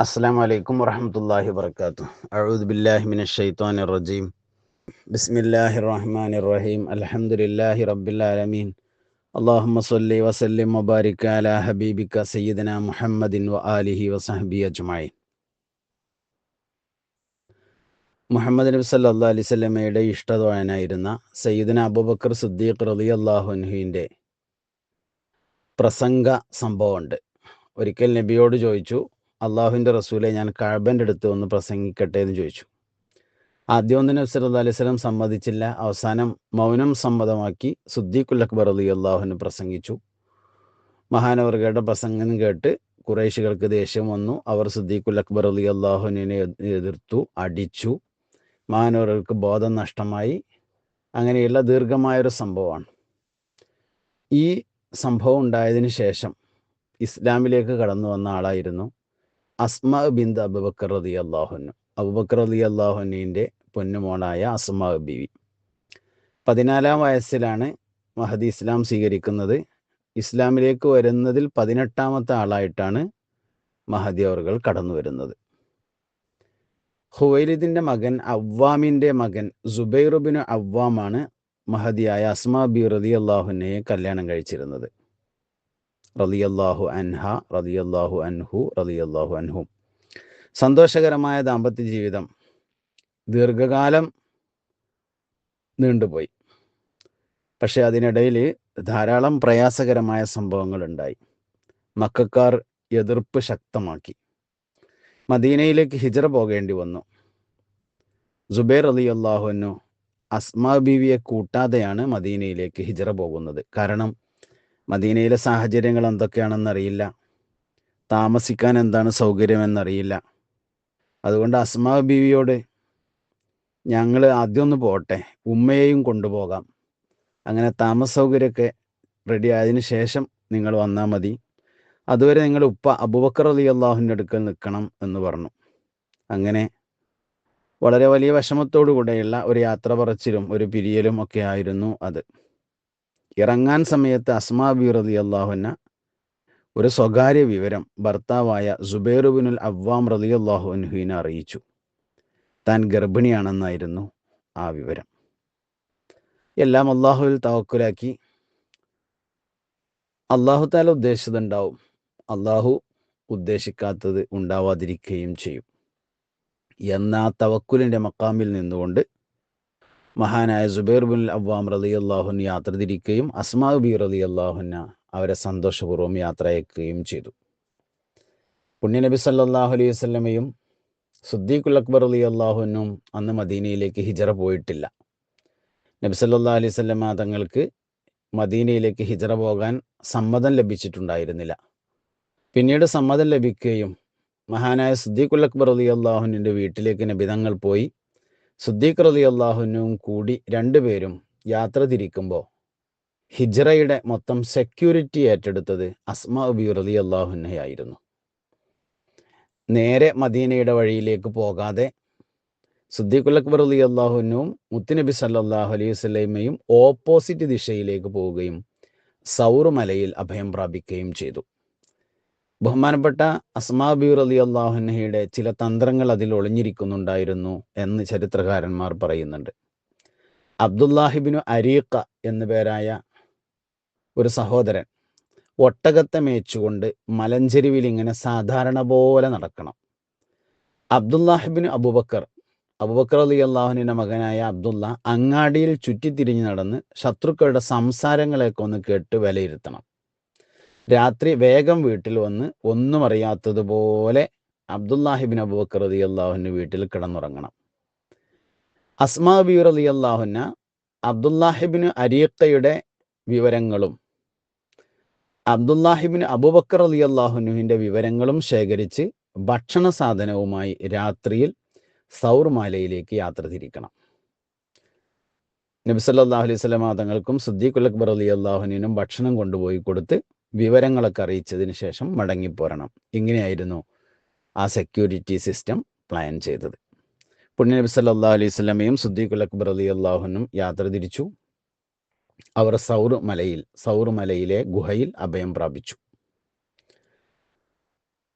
അസ്സാം വലൈക്കും വറഹമത്തല്ലാഹി വർക്കാത്തു അഴൂദ് ബില്ലാഹി റജീം. ബിസ്മില്ലാഹി റഹ്മാൻ റഹീം. അലഹമുല്ലാഹി റബ്ബിലാലമീൻ അള്ളാഹുമ്മ സല്ലി വസല്ലിം മുബാരിക് അല ഹബീബിക സയ്യിദന മുഹമ്മദിൻ വ വസഹബി അജ്മായി മുഹമ്മദ് നബി സല്ലാ അലൈഹി സ്വലമയുടെ ഇഷ്ടതോഴനായിരുന്ന സയ്യിദന അബൂബക്കർ സുദ്ദീഖ് റലി അള്ളാഹുൻഹുവിന്റെ പ്രസംഗ സംഭവമുണ്ട്. ഒരിക്കൽ നബിയോട് ചോദിച്ചു അള്ളാഹുവിന്റെ റസൂലെ ഞാൻ കഴബന്റെ അടുത്ത് ഒന്ന് പ്രസംഗിക്കട്ടെ എന്ന് ചോദിച്ചു. ആദ്യം ഒന്നും നബി സല്ലാ അലൈഹി സ്വലം സമ്മതിച്ചില്ല. അവസാനം മൗനം സമ്മതമാക്കി സുദ്ദീഖുൽ അക്ബർ അലി അള്ളാഹുവിന് പ്രസംഗിച്ചു. മഹാനവർഗയുടെ പ്രസംഗം കേട്ട് കുറേശികൾക്ക് ദേഷ്യം വന്നു. അവർ സുദ്ദീഖുൽ അക്ബർ അലി അള്ളാഹുവിനെ എതിർത്തു അടിച്ചു. മഹാനവർക്ക് ബോധം നഷ്ടമായി. അങ്ങനെയുള്ള ദീർഘമായൊരു സംഭവമാണ്. ഈ സംഭവം ഉണ്ടായതിനു ശേഷം ഇസ്ലാമിലേക്ക് കടന്നു വന്ന ആളായിരുന്നു അസ്മ ബിന്ദ് അബുബക്കർ റതി അള്ളാഹുനു അബുബക്കർ റതി അള്ളാഹുനിന്റെ പൊന്നുമോളായ അസ്മ ബിവി. പതിനാലാം വയസ്സിലാണ് മഹദി ഇസ്ലാം സ്വീകരിക്കുന്നത്. ഇസ്ലാമിലേക്ക് വരുന്നതിൽ പതിനെട്ടാമത്തെ ആളായിട്ടാണ് മഹദി അവർകൾ കടന്നു വരുന്നത്. ഹുവൈലിദിന്റെ മകൻ അവ്വാമിന്റെ മകൻ സുബൈറുബിന് അവ്വാമാണ് മഹദിയായ അസ്മാ ബി റതി കല്യാണം കഴിച്ചിരുന്നത്. റലിയല്ലാഹു അൻഹ റലിയല്ലാഹു അൻഹു റലിയല്ലാഹു അൻഹു. സന്തോഷകരമായ ദാമ്പത്യ ജീവിതം ദീർഘകാലം നീണ്ടുപോയി. പക്ഷെ അതിനിടയിൽ ധാരാളം പ്രയാസകരമായ സംഭവങ്ങൾ ഉണ്ടായി മക്കാർ എതിർപ്പ് ശക്തമാക്കി. മദീനയിലേക്ക് ഹിജറ പോകേണ്ടി വന്നു. ജുബൈർ അലി അള്ളാഹുനു അസ്മാ ബീവിയെ കൂട്ടാതെയാണ് മദീനയിലേക്ക് ഹിജറ പോകുന്നത്. കാരണം മദീനയിലെ സാഹചര്യങ്ങൾ എന്തൊക്കെയാണെന്നറിയില്ല താമസിക്കാൻ എന്താണ് സൗകര്യമെന്നറിയില്ല. അതുകൊണ്ട് അസ്മാ ബീവിയോട് ഞങ്ങൾ ആദ്യം ഒന്ന് പോട്ടെ ഉമ്മയെയും കൊണ്ടുപോകാം. അങ്ങനെ താമസ സൗകര്യമൊക്കെ റെഡി ആയതിനു ശേഷം നിങ്ങൾ വന്നാൽ മതി. അതുവരെ നിങ്ങൾ ഉപ്പ അബുബക്കർ അലി അള്ളാഹുവിന്റെ അടുക്കൽ നിൽക്കണം എന്ന് പറഞ്ഞു. അങ്ങനെ വളരെ വലിയ വിഷമത്തോടു കൂടെയുള്ള ഒരു യാത്ര പറച്ചിലും ഒരു പിരിയലും ഒക്കെ ആയിരുന്നു അത്. ഇറങ്ങാൻ സമയത്ത് അസ്മാ ബി റലി അള്ളാഹുന ഒരു സ്വകാര്യ വിവരം ഭർത്താവായ സുബൈറുബിനുൽ അവ്വാം റതി അള്ളാഹുൻഹുവിനെ അറിയിച്ചു. താൻ ഗർഭിണിയാണെന്നായിരുന്നു ആ വിവരം. എല്ലാം അള്ളാഹുവിൽ തവക്കുലാക്കി. അള്ളാഹു താല ഉദ്ദേശിച്ചതുണ്ടാവും. അള്ളാഹു ഉദ്ദേശിക്കാത്തത് ഉണ്ടാവാതിരിക്കുകയും ചെയ്യും. എന്ന ആ തവക്കുലിന്റെ മക്കാമിൽ നിന്നുകൊണ്ട് മഹാനായ സുബൈർ ബിൻ അബ്വാം റലി അള്ളാഹുൻ യാത്ര തിരിക്കുകയും അസ്മാ ബി റലി അള്ളാഹുന അവരെ സന്തോഷപൂർവം യാത്ര അയക്കുകയും ചെയ്തു. പുണ്യനബി സല്ലാഹു അലൈഹി വസ്ലമയും സുദ്ദീഖുൽ അക്ബർ അലി അള്ളാഹുനും അന്ന് മദീനയിലേക്ക് ഹിജറ പോയിട്ടില്ല. നബി സല്ലാ അലൈഹി സ്വലമ തങ്ങൾക്ക് മദീനയിലേക്ക് ഹിജറ പോകാൻ സമ്മതം ലഭിച്ചിട്ടുണ്ടായിരുന്നില്ല. പിന്നീട് സമ്മതം ലഭിക്കുകയും മഹാനായ സുദ്ദീഖുൽ അക്ബർ അലി അള്ളാഹുനിന്റെ വീട്ടിലേക്ക് നബിതങ്ങൾ പോയി സുദ്ദീഖ് റലി അള്ളാഹുനും കൂടി രണ്ടുപേരും യാത്ര തിരിക്കുമ്പോൾ ഹിജ്റയുടെ മൊത്തം സെക്യൂരിറ്റി ഏറ്റെടുത്തത് അസ്മ അബി റലി അള്ളാഹുനയായിരുന്നു നേരെ മദീനയുടെ വഴിയിലേക്ക് പോകാതെ സുദ്ദീഖുൽ അക്ബർ അലി അള്ളാഹുനും മുത്തുനബി സല്ലാഹു അലൈഹി വസ്ലൈമയും ഓപ്പോസിറ്റ് ദിശയിലേക്ക് പോവുകയും സൗർ മലയിൽ അഭയം പ്രാപിക്കുകയും ചെയ്തു. ബഹുമാനപ്പെട്ട അസ്മാബീർ അലി അള്ളാഹുനഹയുടെ ചില തന്ത്രങ്ങൾ അതിൽ ഒളിഞ്ഞിരിക്കുന്നുണ്ടായിരുന്നു എന്ന് ചരിത്രകാരന്മാർ പറയുന്നുണ്ട്. അബ്ദുല്ലാഹിബിനു അരീഖ എന്നു പേരായ ഒരു സഹോദരൻ ഒട്ടകത്തെ മേച്ചുകൊണ്ട് മലഞ്ചെരുവിൽ ഇങ്ങനെ സാധാരണ പോലെ നടക്കണം. അബ്ദുല്ലാഹിബിന് അബുബക്കർ അബുബക്കർ അലി അള്ളാഹുവിന്റെ മകനായ അബ്ദുള്ള അങ്ങാടിയിൽ ചുറ്റിത്തിരിഞ്ഞ് നടന്ന് ശത്രുക്കളുടെ സംസാരങ്ങളെയൊക്കെ ഒന്ന് കേട്ട് വിലയിരുത്തണം. രാത്രി വേഗം വീട്ടിൽ വന്ന് ഒന്നും അറിയാത്തതുപോലെ അബ്ദുല്ലാഹിബിൻ അബൂബക്കർ റതി അള്ളാഹുവിന്റെ വീട്ടിൽ കിടന്നുറങ്ങണം. അസ്മാ ബി റതി അള്ളാഹുന അബ്ദുല്ലാഹിബിന് അരീഖയുടെ വിവരങ്ങളും അബ്ദുല്ലാഹിബിന് അബൂബക്കർ അലി അള്ളാഹുനുവിന്റെ വിവരങ്ങളും ശേഖരിച്ച് ഭക്ഷണ സാധനവുമായി രാത്രിയിൽ സൗർമാലയിലേക്ക് യാത്ര തിരിക്കണം. നബി സല്ലാഹു അലൈഹി സ്വലമാ തങ്ങൾക്കും സുദ്ദീഖുൽ അക്ബർ അലി അള്ളാഹുനും ഭക്ഷണം കൊണ്ടുപോയി കൊടുത്ത് വിവരങ്ങളൊക്കെ അറിയിച്ചതിന് ശേഷം മടങ്ങിപ്പോരണം. ഇങ്ങനെയായിരുന്നു ആ സെക്യൂരിറ്റി സിസ്റ്റം പ്ലാൻ ചെയ്തത്. പുണ്യനബി സല്ലാ അലൈഹി സ്വലമയും സുദ്ദീഖുൽ അക്ബർ അലി അള്ളാഹുനും യാത്ര തിരിച്ചു. അവർ സൗർ മലയിൽ സൗർ മലയിലെ ഗുഹയിൽ അഭയം പ്രാപിച്ചു.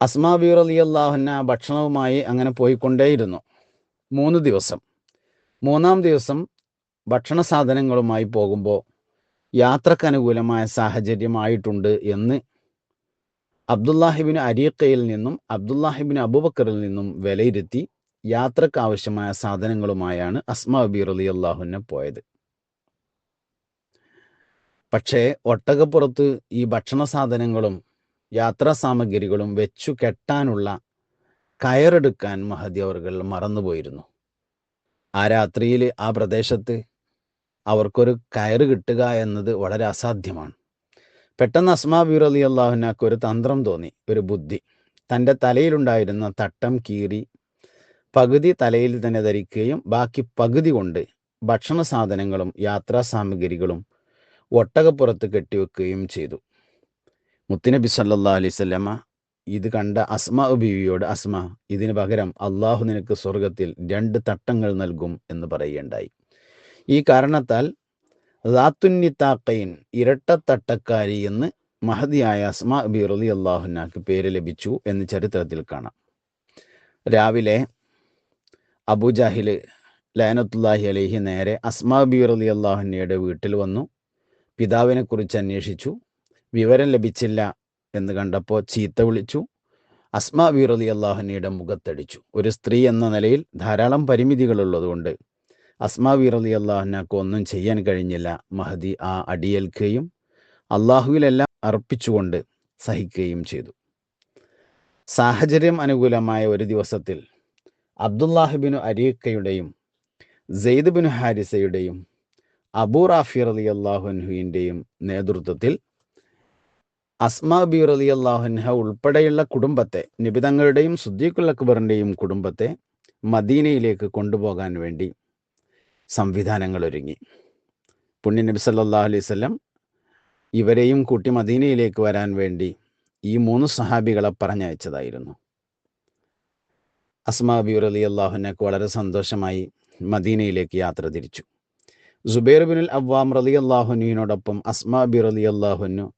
അസ്മാ അലി അള്ളാഹുന ഭക്ഷണവുമായി അങ്ങനെ പോയിക്കൊണ്ടേയിരുന്നു. മൂന്ന് ദിവസം. മൂന്നാം ദിവസം ഭക്ഷണ സാധനങ്ങളുമായി പോകുമ്പോൾ യാത്രയ്ക്ക് അനുകൂലമായ സാഹചര്യമായിട്ടുണ്ട് എന്ന് അബ്ദുല്ലാഹിബിന് അരീക്കയിൽ നിന്നും അബ്ദുല്ലാഹിബിന് അബുബക്കറിൽ നിന്നും വിലയിരുത്തി യാത്രയ്ക്ക് ആവശ്യമായ സാധനങ്ങളുമായാണ് അസ്മ അലി അള്ളാഹുനെ പോയത്. പക്ഷേ ഒട്ടകപ്പുറത്ത് ഈ ഭക്ഷണ സാധനങ്ങളും യാത്രാ സാമഗ്രികളും വെച്ചു കെട്ടാനുള്ള കയറെടുക്കാൻ മഹദി അവർകൾ മറന്നുപോയിരുന്നു. ആ രാത്രിയിൽ ആ പ്രദേശത്ത് അവർക്കൊരു കയറ് കിട്ടുക എന്നത് വളരെ അസാധ്യമാണ്. പെട്ടെന്ന് അസ്മാ ബീർ അലി അള്ളാഹുനാക്ക് ഒരു തന്ത്രം തോന്നി ഒരു ബുദ്ധി. തന്റെ തലയിലുണ്ടായിരുന്ന തട്ടം കീറി പകുതി തലയിൽ തന്നെ ധരിക്കുകയും ബാക്കി പകുതി കൊണ്ട് ഭക്ഷണ സാധനങ്ങളും യാത്രാ സാമഗ്രികളും ഒട്ടകപ്പുറത്ത് കെട്ടിവെക്കുകയും ചെയ്തു. മുത്തുനബി സല്ലാ അലൈവല്ലമ്മ ഇത് കണ്ട അസ്മ ബീവിയോട് അസ്മ ഇതിന് പകരം അള്ളാഹു നിനക്ക് സ്വർഗത്തിൽ രണ്ട് തട്ടങ്ങൾ നൽകും എന്ന് പറയുകയുണ്ടായി. ഈ കാരണത്താൽ ദാത്തുന്നിത്താക്കയിൻ ഇരട്ടത്തട്ടക്കാരി എന്ന് മഹദിയായ അസ്മ ബി റലി അള്ളാഹുനാക്ക് പേര് ലഭിച്ചു എന്ന് ചരിത്രത്തിൽ കാണാം. രാവിലെ അബുജാഹിൽ ലയനത്തുല്ലാഹി അലഹി നേരെ അസ്മാ ബി റലി അള്ളാഹുനയുടെ വീട്ടിൽ വന്നു. പിതാവിനെ കുറിച്ച് അന്വേഷിച്ചു. വിവരം ലഭിച്ചില്ല എന്ന് കണ്ടപ്പോൾ ചീത്ത വിളിച്ചു. അസ്മാ ബി റലി അള്ളാഹുനയുടെ മുഖത്തടിച്ചു. ഒരു സ്ത്രീ എന്ന നിലയിൽ ധാരാളം പരിമിതികളുള്ളതുകൊണ്ട് അസ്മാ ബി റലി അള്ളാഹുനക്ക് ഒന്നും ചെയ്യാൻ കഴിഞ്ഞില്ല. മഹദി ആ അടിയേൽക്കുകയും അള്ളാഹുവിലെല്ലാം അർപ്പിച്ചുകൊണ്ട് സഹിക്കുകയും ചെയ്തു. സാഹചര്യം അനുകൂലമായ ഒരു ദിവസത്തിൽ അബ്ദുല്ലാഹിബിനു അരീക്കയുടെയും സെയ്ദ് ബിൻ ഹാരിസയുടെയും അബൂ റാഫി റലി അള്ളാഹുൻഹുവിന്റെയും നേതൃത്വത്തിൽ അസ്മാ ബി റലി അള്ളാഹുൻഹ ഉൾപ്പെടെയുള്ള കുടുംബത്തെ നിബിതങ്ങളുടെയും സുദ്ദീഖുൽ അക്ബറിന്റെയും കുടുംബത്തെ മദീനയിലേക്ക് കൊണ്ടുപോകാൻ വേണ്ടി സംവിധാനങ്ങൾ ഒരുങ്ങി പുണ്യ നബി സല്ലാ അലൈഹി സ്വലം ഇവരെയും കൂട്ടി മദീനയിലേക്ക് വരാൻ വേണ്ടി ഈ മൂന്ന് സഹാബികളെ പറഞ്ഞയച്ചതായിരുന്നു. അസ്മാ ബി റലി അള്ളാഹുനക്ക് വളരെ സന്തോഷമായി മദീനയിലേക്ക് യാത്ര തിരിച്ചു. സുബൈർ ബിനുൽ അവ്വാം റലി അള്ളാഹുനുവിനോടൊപ്പം അസ്മാ ബി റലി അള്ളാഹുനു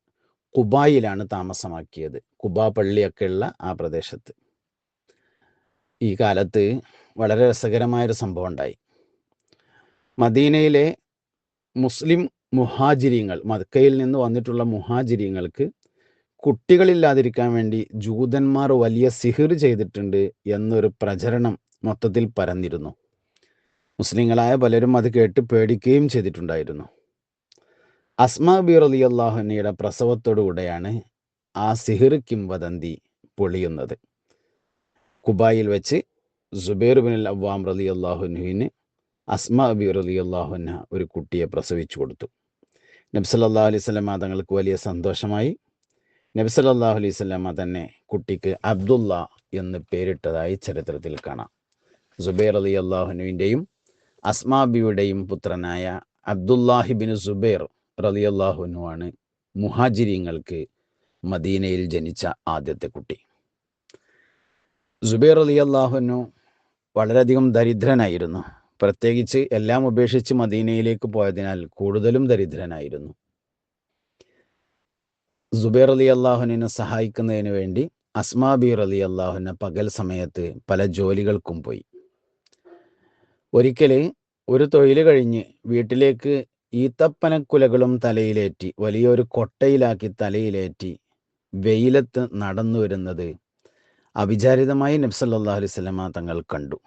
കുബായിലാണ് താമസമാക്കിയത്. കുബ പള്ളിയൊക്കെ ഉള്ള ആ പ്രദേശത്ത്. ഈ കാലത്ത് വളരെ രസകരമായൊരു സംഭവം ഉണ്ടായി. മദീനയിലെ മുസ്ലിം മുഹാജിരിങ്ങൾ മക്കയിൽ നിന്ന് വന്നിട്ടുള്ള മുഹാജിരിങ്ങൾക്ക് കുട്ടികളില്ലാതിരിക്കാൻ വേണ്ടി ജൂതന്മാർ വലിയ സിഹിർ ചെയ്തിട്ടുണ്ട് എന്നൊരു പ്രചരണം മൊത്തത്തിൽ പരന്നിരുന്നു. മുസ്ലിങ്ങളായ പലരും അത് കേട്ട് പേടിക്കുകയും ചെയ്തിട്ടുണ്ടായിരുന്നു. അസ്മ ബി റലി അള്ളാഹുനയുടെ പ്രസവത്തോടുകൂടെയാണ് ആ സിഹിർ കിംവദന്തി പൊളിയുന്നത്. കുബായിൽ വെച്ച് സുബൈർ ബിൻ അബ്വാം റലി അള്ളാഹുനുവിന് അസ്മാ ബി റലി അള്ളാഹുന ഒരു കുട്ടിയെ പ്രസവിച്ചു കൊടുത്തു. നബ്സല്ലാ അലൈഹി തങ്ങൾക്ക് വലിയ സന്തോഷമായി. നബ്സല്ലാഹു അലൈഹി സ്വലമ തന്നെ കുട്ടിക്ക് അബ്ദുള്ള എന്ന് പേരിട്ടതായി ചരിത്രത്തിൽ കാണാം. സുബൈർ അലി അള്ളാഹുനുവിന്റെയും അസ്മാബിയുടെയും പുത്രനായ അബ്ദുല്ലാഹിബിൻ സുബൈർ റലി അള്ളാഹുനുവാണ് മുഹാജിരിങ്ങൾക്ക് മദീനയിൽ ജനിച്ച ആദ്യത്തെ കുട്ടി. സുബൈർ അലി അള്ളാഹുനു വളരെയധികം ദരിദ്രനായിരുന്നു. പ്രത്യേകിച്ച് എല്ലാം ഉപേക്ഷിച്ച് മദീനയിലേക്ക് പോയതിനാൽ കൂടുതലും ദരിദ്രനായിരുന്നു. സുബൈർ അലി അള്ളാഹുവിനെ സഹായിക്കുന്നതിന് വേണ്ടി അസ്മാബീർ അലി അള്ളാഹുനെ പകൽ സമയത്ത് പല ജോലികൾക്കും പോയി. ഒരിക്കൽ ഒരു തൊഴിൽ കഴിഞ്ഞ് വീട്ടിലേക്ക് ഈത്തപ്പനക്കുലകളും തലയിലേറ്റി വലിയൊരു കൊട്ടയിലാക്കി തലയിലേറ്റി വെയിലത്ത് നടന്നു വരുന്നത് അവിചാരിതമായി നബ്സല്ലാ അലൈഹി തങ്ങൾ കണ്ടു.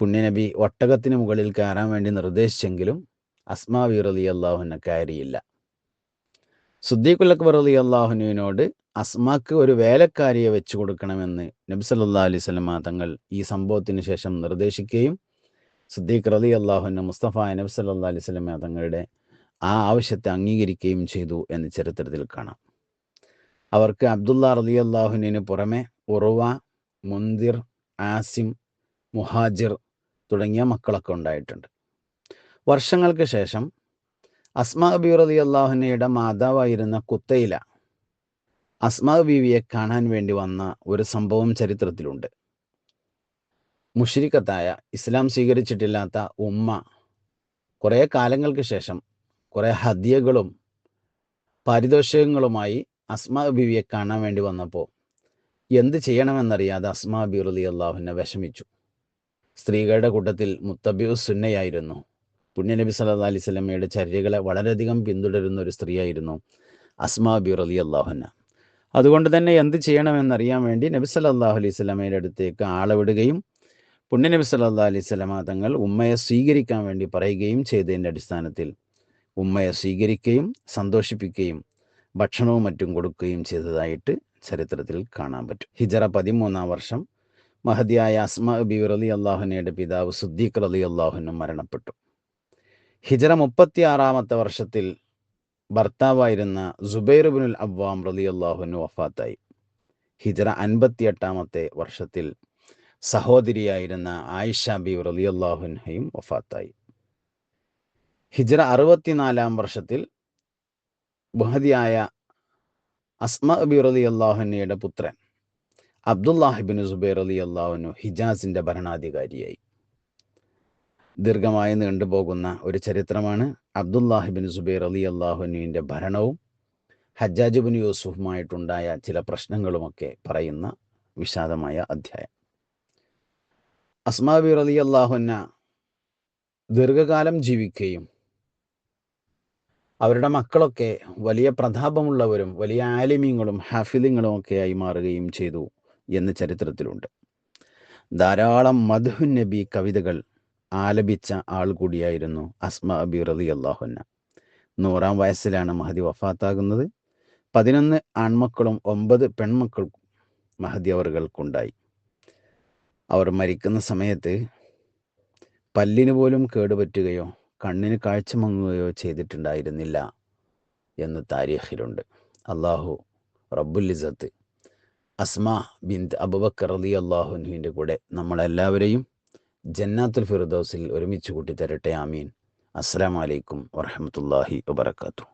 പുണ്യനബി ഒട്ടകത്തിന് മുകളിൽ കയറാൻ വേണ്ടി നിർദ്ദേശിച്ചെങ്കിലും അസ്മാ വീർ അള്ളാഹുന കയറിയില്ല. സുദ്ദീഖുൽ അക്ബർ അലി അള്ളാഹുനുവിനോട് അസ്മാക്ക് ഒരു വേലക്കാരിയെ വെച്ചു കൊടുക്കണമെന്ന് നബി സല്ലാ അലൈഹി സ്വലമ തങ്ങൾ ഈ സംഭവത്തിന് ശേഷം നിർദ്ദേശിക്കുകയും സുദ്ദീഖ് റലി അള്ളാഹുന മുസ്തഫ നബി സല്ലാ അലൈഹി സ്വലമ തങ്ങളുടെ ആ ആവശ്യത്തെ അംഗീകരിക്കുകയും ചെയ്തു എന്ന് ചരിത്രത്തിൽ കാണാം. അവർക്ക് അബ്ദുള്ള റലി അള്ളാഹുനു പുറമെ ഉറുവ മുന്തിർ ആസിം മുഹാജിർ തുടങ്ങിയ മക്കളൊക്കെ ഉണ്ടായിട്ടുണ്ട്. വർഷങ്ങൾക്ക് ശേഷം അസ്മാ ബി റലി അള്ളാഹുനയുടെ മാതാവായിരുന്ന കുത്തയില അസ്മാ ബീവിയെ കാണാൻ വേണ്ടി വന്ന ഒരു സംഭവം ചരിത്രത്തിലുണ്ട്. മുഷിരിക്കത്തായ ഇസ്ലാം സ്വീകരിച്ചിട്ടില്ലാത്ത ഉമ്മ കുറേ കാലങ്ങൾക്ക് ശേഷം കുറേ ഹദ്യകളും പാരിതോഷികങ്ങളുമായി അസ്മാ ബീവിയെ കാണാൻ വേണ്ടി വന്നപ്പോൾ എന്ത് ചെയ്യണമെന്നറിയാതെ അസ്മാ ബിറുലി അള്ളാഹുവിനെ വിഷമിച്ചു. സ്ത്രീകളുടെ കൂട്ടത്തിൽ മുത്തബിയു സുന്നയായിരുന്നു. പുണ്യനബി സല്ലാ അലൈഹി സ്വലമയുടെ ചര്യകളെ വളരെയധികം പിന്തുടരുന്ന ഒരു സ്ത്രീയായിരുന്നു അസ്മാ ബിറുലി അള്ളാഹുന അതുകൊണ്ട് തന്നെ എന്ത് ചെയ്യണമെന്നറിയാൻ വേണ്ടി നബി സല്ലാഹു അലൈഹി സ്വലമയുടെ അടുത്തേക്ക് ആളെ വിടുകയും പുണ്യനബി സല്ലാ അലൈഹി സ്വലമ തങ്ങൾ ഉമ്മയെ സ്വീകരിക്കാൻ വേണ്ടി പറയുകയും ചെയ്തതിന്റെ അടിസ്ഥാനത്തിൽ ഉമ്മയെ സ്വീകരിക്കുകയും സന്തോഷിപ്പിക്കുകയും ഭക്ഷണവും മറ്റും കൊടുക്കുകയും ചെയ്തതായിട്ട് ചരിത്രത്തിൽ കാണാൻ പറ്റും. ഹിജറ പതിമൂന്നാം വർഷം മഹദിയായ അസ്മ ബി റലി അള്ളാഹുനയുടെ പിതാവ് സുദ്ദീഖ് റലി അള്ളാഹുനും മരണപ്പെട്ടു. ഹിജറ മുപ്പത്തി ആറാമത്തെ വർഷത്തിൽ ഭർത്താവായിരുന്ന സുബൈർ ബിനുൽ അബ്വാം റലി അള്ളാഹുനു വഫാത്തായി. ഹിജറ അൻപത്തിയെട്ടാമത്തെ വർഷത്തിൽ സഹോദരിയായിരുന്ന ആയിഷ ബി റലി അള്ളാഹുനയും വഫാത്തായി. ഹിജറ അറുപത്തിനാലാം വർഷത്തിൽ ബഹദിയായ അസ്മ ബി റലി അള്ളാഹുനയുടെ പുത്രൻ അബ്ദുല്ലാഹിബിൻ സുബൈർ അലി അള്ളാഹുനു ഹിജാസിന്റെ ഭരണാധികാരിയായി. ദീർഘമായി നീണ്ടുപോകുന്ന ഒരു ചരിത്രമാണ് അബ്ദുല്ലാഹിബിൻ സുബൈർ അലി അള്ളാഹുനുവിന്റെ ഭരണവും ഹജ്ജാജുബിൻ യൂസുഫുമായിട്ടുണ്ടായ ചില പ്രശ്നങ്ങളുമൊക്കെ പറയുന്ന വിഷാദമായ അധ്യായം. അസ്മാബിർ അലി അള്ളാഹുന്ന ദീർഘകാലം ജീവിക്കുകയും അവരുടെ മക്കളൊക്കെ വലിയ പ്രതാപമുള്ളവരും വലിയ ആലിമ്യങ്ങളും ഹാഫിലിങ്ങളും ഒക്കെ ആയി മാറുകയും ചെയ്തു. എന്ന് ചരിത്രത്തിലുണ്ട്. ധാരാളം മധു നബി കവിതകൾ ആലപിച്ച ആൾ കൂടിയായിരുന്നു അസ്മ അബി റതി അള്ളാഹുന്ന നൂറാം വയസ്സിലാണ് മഹദി വഫാത്താകുന്നത്. പതിനൊന്ന് ആൺമക്കളും ഒമ്പത് പെൺമക്കൾക്കും മഹദി അവർകൾക്കുണ്ടായി. അവർ മരിക്കുന്ന സമയത്ത് പല്ലിന് പോലും കേടുപറ്റുകയോ കണ്ണിന് കാഴ്ച മങ്ങുകയോ ചെയ്തിട്ടുണ്ടായിരുന്നില്ല എന്ന് താരീഖിലുണ്ട്. അള്ളാഹു റബ്ബുലിസത്ത് അസ്മ ബിന്ദ് അബുബക്കർ അലി അള്ളാഹുനുവിന്റെ കൂടെ നമ്മളെല്ലാവരെയും ജന്നാത്തുൽ ഫിർദൗസിൽ ഒരുമിച്ച് കൂട്ടി തരട്ടെ ആമീൻ. അസ്സാം വലൈക്കും വറഹമത്തല്ലാഹി വബർക്കാത്തു